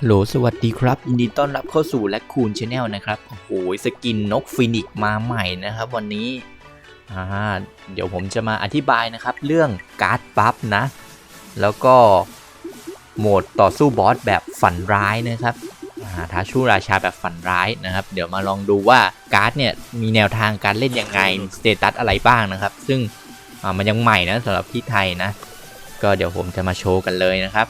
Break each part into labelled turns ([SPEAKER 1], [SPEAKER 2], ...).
[SPEAKER 1] ฮัลโหลสวัสดีครับยินดีต้อนรับเข้าสู่แลคคูนชาแนลนะครับโอ้โหสกินนกฟินิกมาใหม่นะครับวันนี้อ่าเดี๋ยวผมจะมาอธิบายนะครับ เรื่องการ์ดบัฟนะ แล้วก็โหมดต่อสู้บอสแบบฝันร้ายนะครับท้าชูราชาแบบฝันร้ายนะครับ เดี๋ยวมาลองดูว่าการ์ดเนี่ยมีแนวทางการเล่นยังไงสเตตัสอะไรบ้างนะครับ ซึ่งมันยังใหม่นะสำหรับที่ไทยนะ ก็เดี๋ยวผมจะมาโชว์กันเลยนะครับ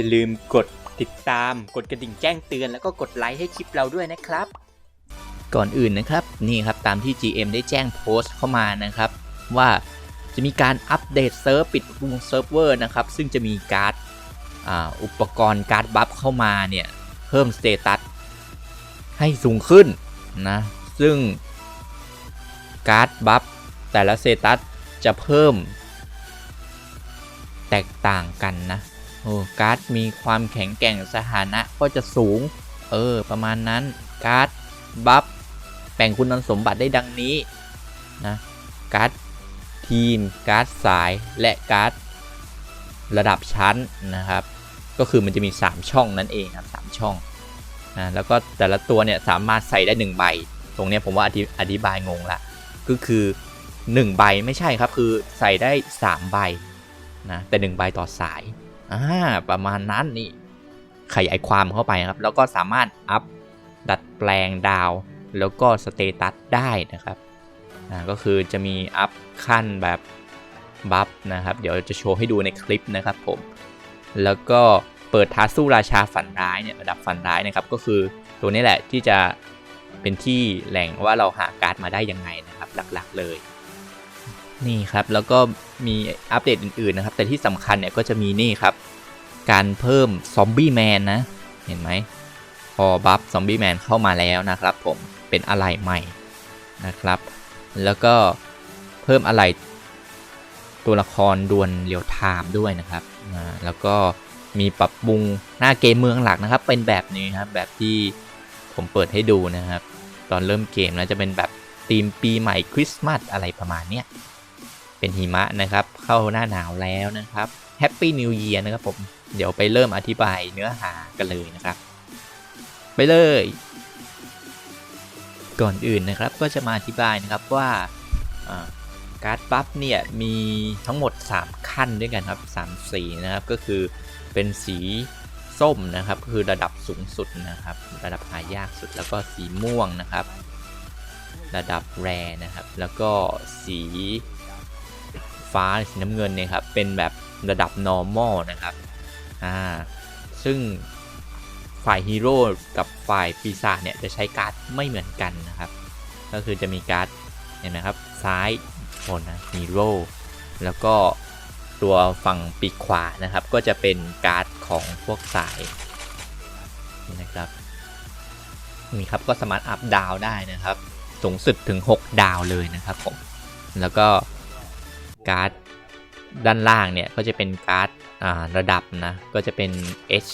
[SPEAKER 1] อย่าลืมกดติดตาม กดกระดิ่งแจ้งเตือนแล้วก็กดไลค์ให้คลิปเราด้วยนะครับ ก่อนอื่นนะครับนี่ครับตามที่ GM ได้แจ้งโพสต์เข้ามานะครับ ว่าจะมีการอัปเดตเซิร์ฟปิดวงเซิร์ฟเวอร์นะครับ ซึ่งจะมีการ์ดอุปกรณ์การ์ดบัฟเข้ามาเนี่ย เพิ่มสเตตัสให้สูงขึ้นนะ ซึ่งการ์ดบัฟแต่ละสเตตัสจะเพิ่มแตกต่างกันนะ โอ้การ์ดมีความแข็งแกร่งสถานะก็จะสูง เออ ประมาณนั้น การ์ดบัฟแบ่งคุณสมบัติได้ดังนี้นะการ์ดทีม การ์ดสายและการ์ดระดับชั้นนะครับ ก็คือมันจะมี 3 ช่องนั่นเองครับ3ช่องนะแล้วก็แต่ละตัวเนี่ยสามารถใส่ได้ 1 ใบ ตรงนี้ผมว่าอธิอธิบายงงละก็คือ 1 ใบไม่ใช่ครับคือใส่ได้ 3 ใบนะแต่ 1 ใบต่อสาย อ่าประมาณนั้นนี่ขยายความเข้าไปครับ แล้วก็สามารถอัพดัดแปลงดาว แล้วก็สเตตัสได้นะครับอ่าก็คือจะมีอัพขั้นแบบบัฟนะครับ เดี๋ยวจะโชว์ให้ดูในคลิปนะครับผม แล้วก็เปิดท้าสู้ราชาฝันร้ายเนี่ยระดับฝันร้ายนะครับ ก็คือตัวนี้แหละที่จะเป็นที่แหล่งว่าเราหาการ์ดมาได้ยังไงนะครับ หลักๆเลย นี่ครับ แล้วก็มีอัปเดตอื่นๆนะครับ แต่ที่สำคัญเนี่ยก็จะมีนี่ครับ การเพิ่มซอมบี้แมนนะ เห็นไหมพอบัฟซอมบี้แมนเข้ามาแล้วนะครับผมเป็นอะไรใหม่นะครับ แล้วก็เพิ่มอะไรตัวละครดวลเรียวไทม์ด้วยนะครับ แล้วก็มีปรับปรุงหน้าเกมเมืองหลักนะครับ เป็นแบบนี้ครับแบบที่ผมเปิดให้ดูนะครับ ตอนเริ่มเกมนะจะเป็นแบบธีมปีใหม่คริสต์มาสอะไรประมาณเนี้ย เป็นหิมะนะครับ เข้าหน้าหนาวแล้วนะครับแฮปปี้นิว e ย r นะครับผม เดี๋ยวไปเริ่มอธิบายเนื้อหากันเลยนะครับ ไปเลย ก่อนอื่นนะครับก็จะมาอธิบายนะครับว่าการ์ดบัฟเนี่ยมีทั้งหมด 3 ขั้นด้วยกันครับ3สีนะครับก็คือเป็นสีส้มนะครับก็คือระดับสูงสุดนะครับ ระดับหายากสุดแล้วก็สีม่วงนะครับ ระดับแรนะครับ แล้วก็สี ฟ้าสีน้ำเงินเนี่ยครับเป็นแบบระดับ normal นะครับอ่าซึ่งฝ่ายฮีโร่กับฝ่ายปีศาจเนี่ยจะใช้การ์ดไม่เหมือนกันนะครับ ก็คือจะมีการ์ดเห็นไหมครับซ้ายบนนะฮีโร่แล้วก็ตัวฝั่งปีกขวานะครับ ก็จะเป็นการ์ดของพวกสายนะครับนี่ครับก็สามารถอัพดาวได้นะครับ สูงสุดถึง 6 ดาวเลยนะครับผมแล้วก็ การ์ดด้านล่างเนี่ยก็จะเป็นการ์ดระดับนะก็จะเป็น H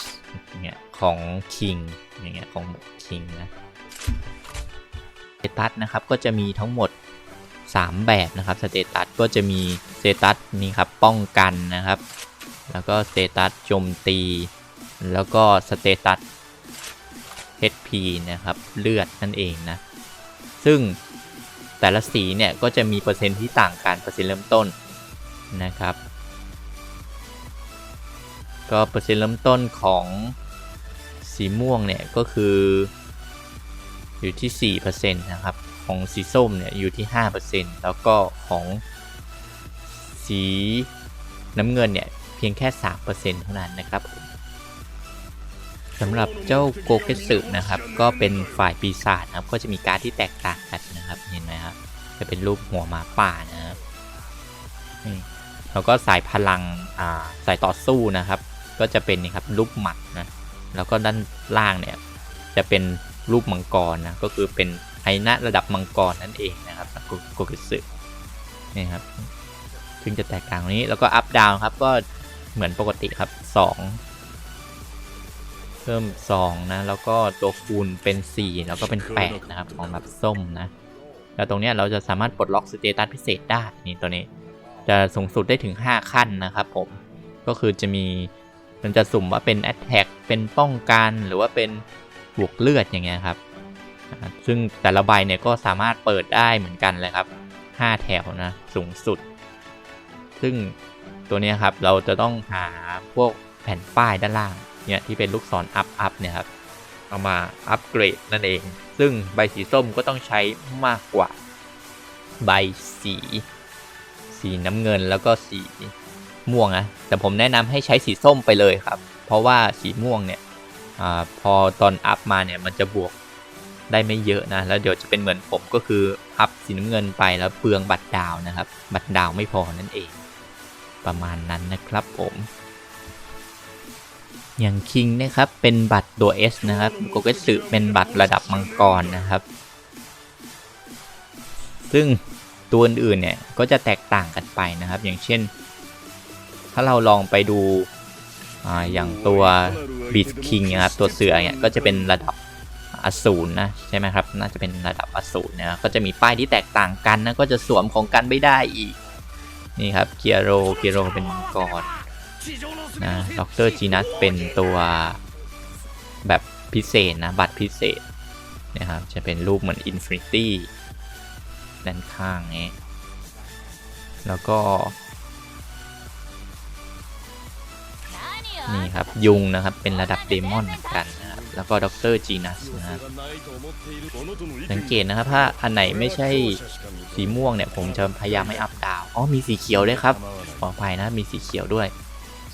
[SPEAKER 1] เนี่ยของ King อย่างเงี้ยของ King นะสเตตัสนะครับก็จะมีทั้งหมด 3 แบบนะครับสเตตัสก็จะมีสเตตัสนี่ครับป้องกันนะครับ แล้วก็สเตตัสโจมตี แล้วก็สเตตัส HP นะครับเลือดนั่นเองนะซึ่งแต่ละสีเนี่ยก็จะมีเปอร์เซ็นต์ที่ต่างกันเปอร์เซ็นต์เริ่มต้น นะครับ ก็เปอร์เซ็นต์เริ่มต้นของสีม่วงเนี่ยก็คืออยู่ที่4%นะครับ ของสีส้มเนี่ยอยู่ที่ 5%แล้วก็ของสีน้ำเงินเนี่ยเพียงแค่ 3%เท่านั้นนะครับสำหรับเจ้าโกเกสึนะครับ ก็เป็นฝ่ายปีศาจนะครับ ก็จะมีการดที่แตกต่างกันนะครับ เห็นไหมครับ จะเป็นรูปหัวหมาป่านะครับนี่ แล้วก็สายพลังอ่าสายต่อสู้นะครับ ก็จะเป็นนี่ครับรูปหมัดนะแล้วก็ด้านล่างเนี่ยจะเป็นรูปมังกรนะก็คือเป็นไฮนะระดับมังกรนั่นเองนะครับโกกเกสึนี่ครับซึ่งจะแตกต่างตรงนี้แล้วก็อัพดาวครับก็เหมือนปกติครับ 2 เพิ่ม 2 นะ แล้วก็ตัวคูณเป็น 4 แล้วก็เป็น 8 นะครับ ของแบบส้มนะ แล้วตรงนี้เราจะสามารถปลดล็อกสเตตัสพิเศษได้นี่ตัวนี้ จะสูงสุดได้ถึง 5 ขั้นนะครับผม ก็คือจะมีมันจะสุ่มว่าเป็น Attack เป็นป้องกันหรือว่าเป็นบวกเลือดอย่างเงี้ยครับ ซึ่งแต่ละใบเนี่ยก็สามารถเปิดได้เหมือนกันเลยครับ 5 แถวนะสูงสุด ซึ่งตัวนี้ครับเราจะต้องหาพวกแผ่นป้ายด้านล่างเนี่ยที่เป็นลูกศรอัพอัพเนี่ยครับเอามาอัปเกรดนั่นเอง ซึ่งใบสีส้มก็ต้องใช้มากกว่าใบสี สีน้ำเงินแล้วก็สีม่วงนะแต่ผมแนะนำให้ใช้สีส้มไปเลยครับ เพราะว่าสีม่วงเนี่ยอพอตอนอัพมาเนี่ยมันจะบวกได้ไม่เยอะนะ แล้วเดี๋ยวจะเป็นเหมือนผมก็คืออัพสีน้ำเงินไปแล้วเปลืองบัตรดาวนะครับ บัตรดาวไม่พอนั่นเอง ประมาณนั้นนะครับผมอย่างคิงนะครับเป็นบัตรตัว S นะครับโกเกสึเป็นบัตรระดับมังกรนะครับ ซึ่ง ตัวอื่นๆเนี่ยก็จะแตกต่างกันไปนะครับ อย่างเช่น ถ้าเราลองไปดูออย่างตัวบิสคิงนะครับตัวเสือเนี่ยก็จะเป็นระดับอสูรนะใช่ไหมครับ น่าจะเป็นระดับอสูรนะก็จะมีป้ายที่แตกต่างกันนะก็จะสวมของกันไม่ได้อีก นี่ครับเกียโรเกียโรเป็นมังกรนะด็อกเตอร์จีนัสเป็นตัวแบบพิเศษนะ บัตรพิเศษนะครับจะเป็นรูปเหมือนอินฟินิตี้ ด้านข้างนี้ แล้วก็ นี่ครับ ยุงนะครับเป็นระดับเดมอนเหมือนกันนะครับแล้วก็ด็อกเตอร์จีนัสนะครับสังเกตนะครับถ้าอันไหนไม่ใช่สีม่วงเนี่ย ผมจะพยายามไม่อัพดาวอ๋อมีสีเขียวด้วยครับขออภัยนะมีสีเขียวด้วย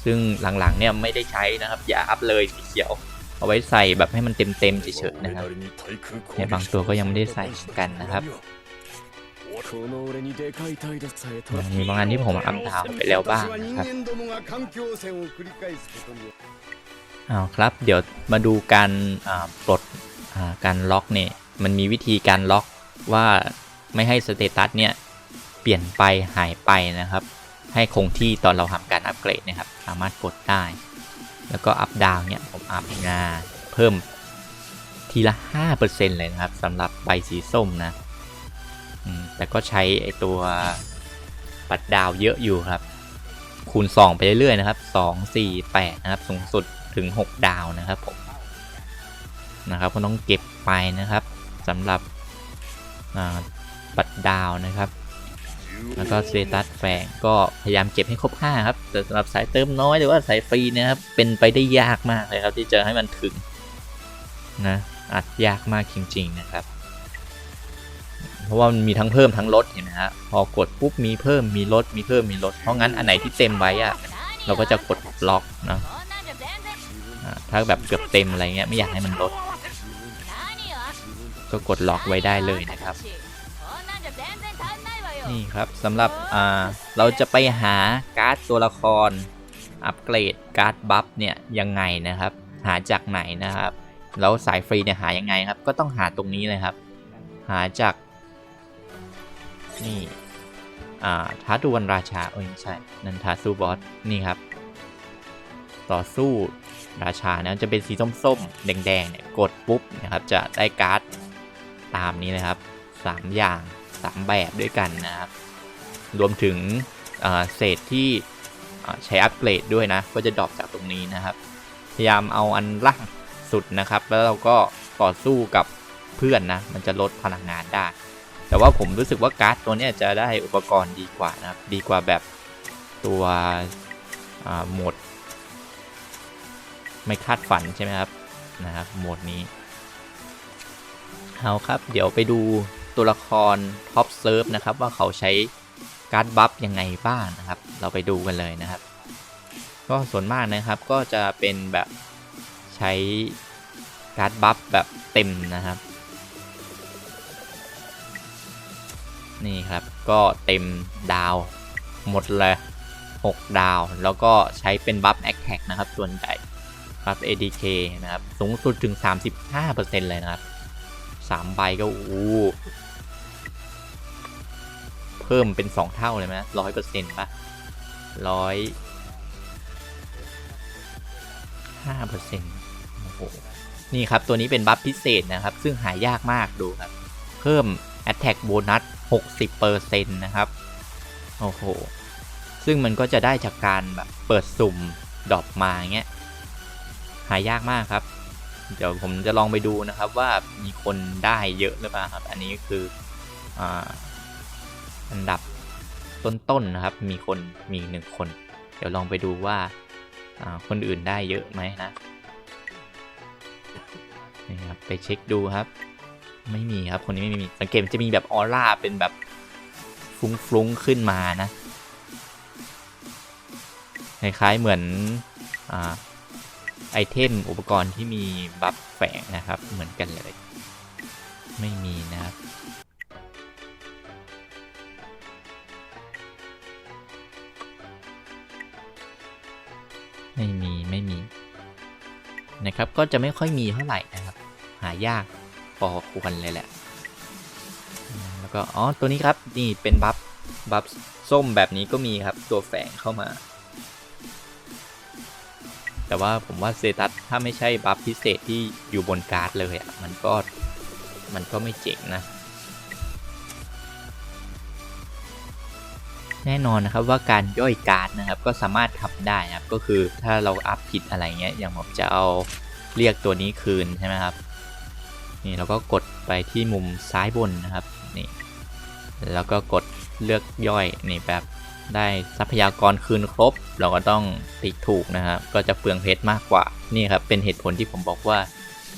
[SPEAKER 1] ซึ่งหลังๆเนี่ยไม่ได้ใช้นะครับ อย่าอัพเลยสีเขียวเอาไว้ใส่แบบให้มันเต็มๆเฉยๆนะครับเนี่ยบางตัวก็ยังไม่ได้ใส่กันนะครับ มีบางอันที่ผมอัพดาวไปแล้วบ้างนะครับเอาครับ เดี๋ยวมาดูการปลดการล็อกเนี่ยมันมีวิธีการล็อกว่าไม่ให้สเตตัสเนี่ยเปลี่ยนไปหายไปนะครับ ให้คงที่ตอนเราทำการอัปเกรดนะครับ สามารถกดได้ แล้วก็อัพดาวเนี่ยผมอัพงาเพิ่มทีละ 5%เลยนะครับสำหรับใบสีส้มนะ แต่ก็ใช้ไอตัวปัดดาวเยอะอยู่ครับ คูณ 2 ไปเรื่อยๆนะครับ 2 4 8 นะครับ สูงสุดถึง 6 ดาวนะครับผมนะครับก็ต้องเก็บไปนะครับสำหรับอ่าบัตรดาวนะครับ แล้วก็สเตตัสแฝงก็พยายามเก็บให้ครบ5ครับ แต่สำหรับสายเติมน้อยหรือว่าสายฟรีนะครับ เป็นไปได้ยากมากเลยครับที่จะให้มันถึงนะอาจยากมากจริง ๆ นะครับ ราะว่ามันมีทั้งเพิ่มทั้งลดเห็นไหมฮะพอกดปุ๊บมีเพิ่มมีลดมีเพิ่มมีลด เพราะงั้นอันไหนที่เต็มไว้อะเราก็จะกดล็อกนะถ้าแบบเกือบเต็มอะไรเงี้ยไม่อยากให้มันลด ก็กดล็อกไว้ได้เลยนะครับ นี่ครับสำหรับอ่าเราจะไปหาการ์ดตัวละครอัปเกรดการ์ดบัฟเนี่ยยังไงนะครับ หาจากไหนนะครับ แล้วสายฟรีเนี่ยหายังไงครับ ก็ต้องหาตรงนี้เลยครับ หาจาก นี่อ่าท้าดวลราชาโอ้ยไม่ใช่ นันทาสู้บอส นี่ครับ ต่อสู้ราชานะจะเป็นสีส้มๆ แดงๆเนี่ยกดปุ๊บนะครับจะได้การ์ดตามนี้เลยครับ 3 อย่าง 3 แบบด้วยกันนะครับ รวมถึงเศษที่ใช้อัปเกรดด้วยนะ ก็จะดรอปจากตรงนี้นะครับ พยายามเอาอันล่างสุดนะครับ แล้วเราก็ต่อสู้กับเพื่อนนะ มันจะลดพลังงานได้ แต่ว่าผมรู้สึกว่าการ์ดตัวนี้จะได้อุปกรณ์ดีกว่านะครับ ดีกว่าแบบตัวโหมด ไม่คาดฝันใช่ไหมครับนะครับโหมดนี้เอาครับ เดี๋ยวไปดูตัวละครท็อปเซิร์ฟนะครับ ว่าเขาใช้การ์ดบัฟยังไงบ้างนะครับ เราไปดูกันเลยนะครับ ก็ส่วนมากนะครับก็จะเป็นแบบใช้การ์ดบัฟแบบเต็มนะครับ นี่ครับก็เต็มดาวหมดเลย 6 ดาว แล้วก็ใช้เป็นบัฟแอคแท็กนะครับ ส่วนใหญ่บัฟ ADK นะครับ สูงสุดถึง 35%เลยนะครับ 3 ใบก็อู้เพิ่มเป็น 2 เท่าเลยไหมร้อยเปอร์เซ็นต์ป่ะร้อยห้าเปอร์เซ็นต์โอ้โห นี่ครับ ตัวนี้เป็นบัฟพิเศษนะครับ ซึ่งหายากมากดูครับ เพิ่ม Attack Bonus 60%นะครับ โอ้โห ซึ่งมันก็จะได้จากการแบบเปิดสุ่มดรอปมาเงี้ย หายากมากครับ เดี๋ยวผมจะลองไปดูนะครับว่ามีคนได้เยอะหรือเปล่าครับ อันนี้คืออันดับต้นๆนนะครับ มีคนมีหนึ่งคน เดี๋ยวลองไปดูว่าคนอื่นได้เยอะไหมนะนี่ครับไปเช็คดูครับ ไม่มีครับคนนี้ไม่มีสังเกตจะมีแบบออร่าเป็นแบบฟุ้งๆขึ้นมานะคล้ายๆเหมือนอไอเทมอุปกรณ์ที่มีบัฟแฝงนะครับเหมือนกันเลย ไม่มีนะครับไม่มีไม่มีนะครับก็จะไม่ค่อยมีเท่าไหร่นะครับ หายาก อควรเลยแหละ แล้วก็ อ๋อ ตัวนี้ครับ นี่เป็นบัฟ บัฟส้มแบบนี้ก็มีครับ ตัวแฝงเข้ามา แต่ว่าผมว่าเซตัสถ้าไม่ใช่บัฟพิเศษที่อยู่บนการ์ดเลยอะ มันก็ มันก็ไม่เจ๋งนะ แน่นอนนะครับว่าการย่อยการ์ดนะครับ ก็สามารถทำได้นะครับ ก็คือถ้าเราอัพผิดอะไรเงี้ย อย่างผมจะเอาเรียกตัวนี้คืนใช่ไหมครับ นี่เราก็กดไปที่มุมซ้ายบนนะครับนี่แล้วก็กดเลือกย่อยนี่แบบได้ทรัพยากรคืนครบ เราก็ต้องติ๊กถูกนะครับ ก็จะเปลืองเพชรมากกว่านี่ครับเป็นเหตุผลที่ผมบอกว่า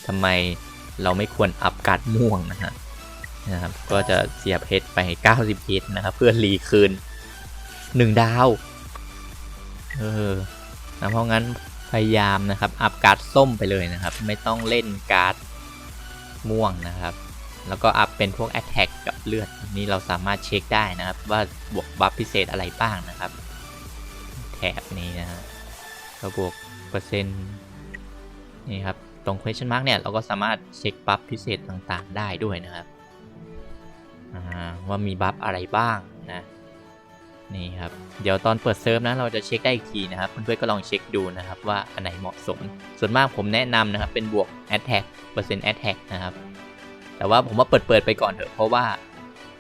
[SPEAKER 1] ทำไมเราไม่ควรอัพการ์ดม่วงนะฮะนะครับก็จะเสียเพชรไป 90เพชรนะครับเพื่อรีคืนหนึ่งดาวเออนะเพราะงั้นพยายามนะครับ อัพการ์ดส้มไปเลยนะครับ ไม่ต้องเล่นการ์ด ม่วงนะครับ แล้วก็อัพเป็นพวก Attack กับเลือดนี่เราสามารถเช็คได้นะครับ ว่าบวกบัฟพิเศษอะไรบ้างนะครับ แถบนี้นะฮะก็บวกเปอร์เซ็นต์นี่ครับ ตรง question mark เนี่ยเราก็สามารถเช็คบัฟพิเศษต่างๆ ได้ด้วยนะครับว่ามีบัฟอะไรบ้างนะ นี่ครับ เดี๋ยวตอนเปิดเซิร์ฟนะเราจะเช็คได้อีกทีนะครับเพื่อนๆก็ลองเช็คดูนะครับว่าอันไหนเหมาะสม ส่วนมากผมแนะนำนะครับเป็นบวก attack เปอร์เซ็นต์ attack นะครับ แต่ว่าผมว่าเปิดเปิดๆไปก่อนเถอะเพราะว่า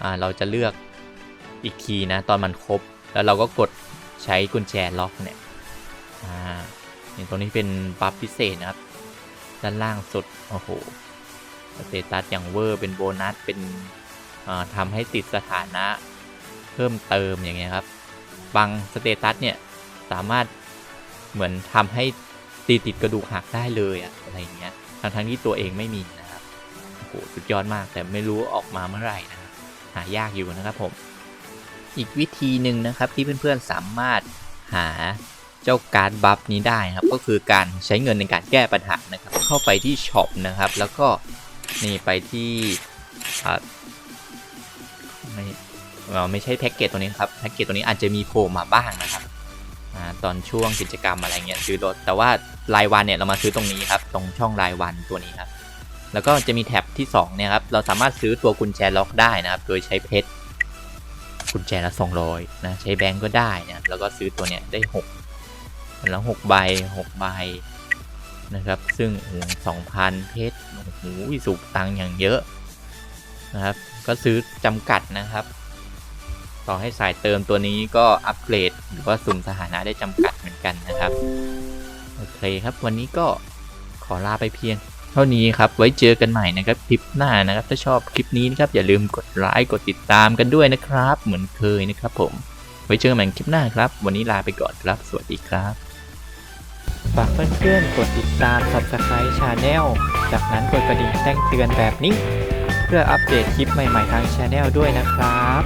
[SPEAKER 1] อ่าเราจะเลือกอีกทีนะตอนมันครบ แล้วเราก็กดใช้กุญแจล็อกเนี่ยอ่าอย่างตรงนี้เป็นบัฟพิเศษนะครับ ด้านล่างสุดโอ้โหสเตตัสอย่างเวอร์เป็นโบนัสเป็นอ่าทำให้ติดสถานะ เพิ่มเติมอย่างเงี้ยครับ บางสเตตัสเนี่ยสามารถเหมือนทำให้ตีติดกระดูกหักได้เลยอะอะไรอย่างเงี้ยทั้งทั้งที่ตัวเองไม่มีนะครับโอ้โหสุดยอดมากแต่ไม่รู้ออกมาเมื่อไหร่นะครับหายากอยู่นะครับผม อีกวิธีหนึ่งนะครับที่เพื่อนๆสามารถหาเจ้าการ์ดบัฟนี้ได้นะครับ ก็คือการใช้เงินในการแก้ปัญหานะครับ เข้าไปที่ช็อปนะครับ แล้วก็นี่ไปที่อ่าไม่ ไม่ใช่แพ็กเกจตัวนี้ครับแพ็กเกจตัวนี้อาจจะมีโผล่มาบ้างนะครับอตอนช่วงกิจกรรมอะไรเงี้ยซื้อรถแต่ว่ารายวันเนี่ยเรามาซื้อตรงนี้ครับตรงช่องรายวันตัวนี้ครับแล้วก็จะมีแท็บที่2เนี่ยครับเราสามารถซื้อตัวกุญแจล็อกได้นะครับ โดยใช้เพชรกุญแจละ200นะใช้แบงก์ก็ได้นะแล้วก็ซื้อตัวเนี้ยได้6แล้ว6ใบ6ใบนะครับ ซึ่งสองพันเพชรโอ้โหสูบตังค์อย่างเยอะนะครับ ก็ซื้อจำกัดนะครับ ต่อให้สายเติมตัวนี้ก็อัปเกรด หรือว่าสุ่มสถานะได้จำกัดเหมือนกันนะครับ โอเคครับวันนี้ก็ขอลาไปเพียง เท่านี้ครับไว้เจอกันใหม่นะครับคลิปหน้านะครับถ้าชอบคลิปนี้นะครับอย่าลืมกดไลค์กดติดตามกันด้วยนะครับ เหมือนเคยนะครับผมไว้เจอกันใหม่คลิปหน้าครับ วันนี้ลาไปก่อนครับ สวัสดีครับฝากเพื่อนๆ กดติดตาม Subscribe Channel จากนั้นกดกระดิ่งแจ้งเตือนแบบนี้ เพื่ออัปเดตคลิปใหม่ๆทาง Channel ด้วยนะครับ